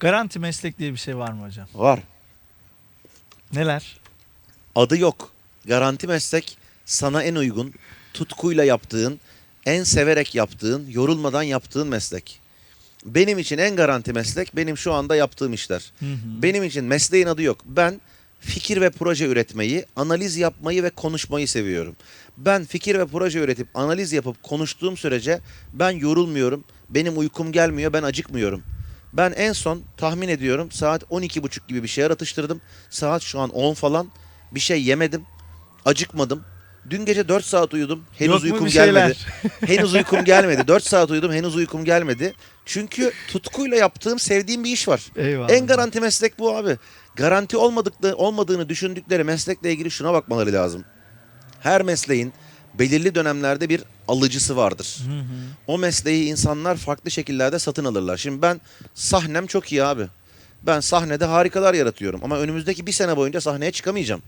Garanti meslek diye bir şey var mı hocam? Var. Neler? Adı yok. Garanti meslek sana en uygun, tutkuyla yaptığın, en severek yaptığın, yorulmadan yaptığın meslek. Benim için en garanti meslek benim şu anda yaptığım işler. Hı hı. Benim için mesleğin adı yok. Ben fikir ve proje üretmeyi, analiz yapmayı ve konuşmayı seviyorum. Ben fikir ve proje üretip analiz yapıp konuştuğum sürece ben yorulmuyorum, benim uykum gelmiyor, ben acıkmıyorum. Ben en son tahmin ediyorum saat 12.30 gibi bir şeyler atıştırdım. Saat şu an 10 falan. Bir şey yemedim, acıkmadım. Dün gece 4 saat uyudum. Henüz Yok mu uykum bir gelmedi. henüz uykum gelmedi. 4 saat uyudum, henüz uykum gelmedi. Çünkü tutkuyla yaptığım, sevdiğim bir iş var. Eyvallah. En garanti meslek bu abi. Garanti olmadıkları, olmadığını düşündükleri meslekle ilgili şuna bakmaları lazım. Her mesleğin belirli dönemlerde bir alıcısı vardır. Hı hı. O mesleği insanlar farklı şekillerde satın alırlar. Şimdi ben sahnem çok iyi abi. Ben sahnede harikalar yaratıyorum ama önümüzdeki bir sene boyunca sahneye çıkamayacağım.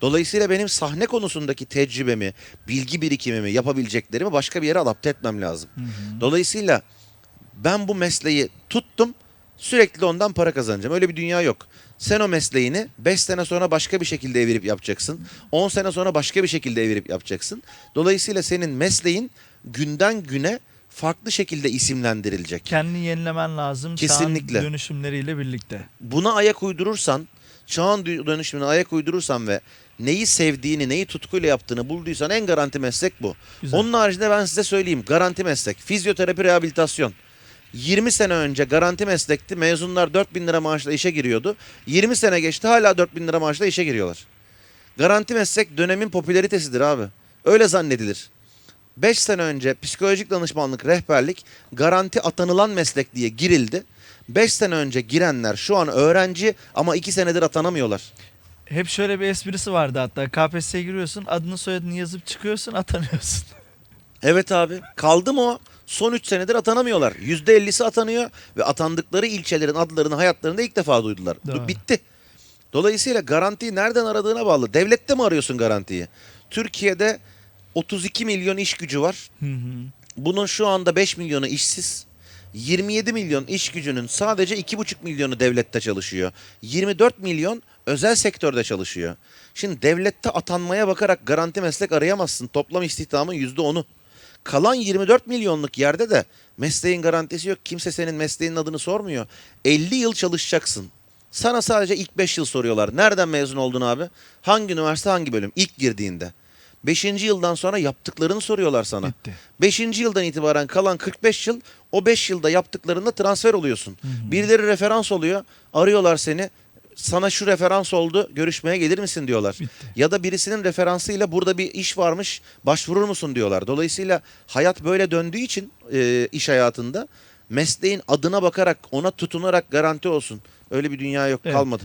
Dolayısıyla benim sahne konusundaki tecrübemi, bilgi birikimimi, yapabileceklerimi başka bir yere adapte etmem lazım. Hı hı. Dolayısıyla ben bu mesleği tuttum. Sürekli ondan para kazanacağım. Öyle bir dünya yok. Sen o mesleğini 5 sene sonra başka bir şekilde evirip yapacaksın. 10 sene sonra başka bir şekilde evirip yapacaksın. Dolayısıyla senin mesleğin günden güne farklı şekilde isimlendirilecek. Kendini yenilemen lazım. Kesinlikle. Çağın dönüşümleriyle birlikte. Buna ayak uydurursan, çağın dönüşümüne ayak uydurursan ve neyi sevdiğini, neyi tutkuyla yaptığını bulduysan en garanti meslek bu. Güzel. Onun haricinde ben size söyleyeyim. Garanti meslek. Fizyoterapi rehabilitasyon. 20 sene önce garanti meslekti. Mezunlar 4000 lira maaşla işe giriyordu. 20 sene geçti hala 4000 lira maaşla işe giriyorlar. Garanti meslek dönemin popülaritesidir abi. Öyle zannedilir. 5 sene önce psikolojik danışmanlık, rehberlik garanti atanılan meslek diye girildi. 5 sene önce girenler şu an öğrenci ama 2 senedir atanamıyorlar. Hep şöyle bir esprisi vardı hatta. KPSS'ye giriyorsun, adını soyadını yazıp çıkıyorsun, atanıyorsun. Evet abi. Kaldı mı o? Son 3 senedir atanamıyorlar. %50'si atanıyor ve atandıkları ilçelerin adlarını hayatlarında ilk defa duydular. Doğru. Bitti. Dolayısıyla garantiyi nereden aradığına bağlı. Devlette mi arıyorsun garantiyi? Türkiye'de 32 milyon iş gücü var. Hı hı. Bunun şu anda 5 milyonu işsiz. 27 milyon iş gücünün sadece 2,5 milyonu devlette çalışıyor. 24 milyon özel sektörde çalışıyor. Şimdi devlette atanmaya bakarak garanti meslek arayamazsın. Toplam istihdamın %10'u. Kalan 24 milyonluk yerde de mesleğin garantisi yok. Kimse senin mesleğinin adını sormuyor. 50 yıl çalışacaksın. Sana sadece ilk 5 yıl soruyorlar. Nereden mezun oldun abi? Hangi üniversite hangi bölüm? İlk girdiğinde. 5. yıldan sonra yaptıklarını soruyorlar sana. Bitti. 5. yıldan itibaren kalan 45 yıl o 5 yılda yaptıklarında transfer oluyorsun. Birileri referans oluyor. Arıyorlar seni. Sana şu referans oldu. Görüşmeye gelir misin diyorlar. Bitti. Ya da birisinin referansıyla burada bir iş varmış. Başvurur musun diyorlar. Dolayısıyla hayat böyle döndüğü için e, iş hayatında mesleğin adına bakarak ona tutunarak garanti olsun. Öyle bir dünya yok Evet. kalmadı.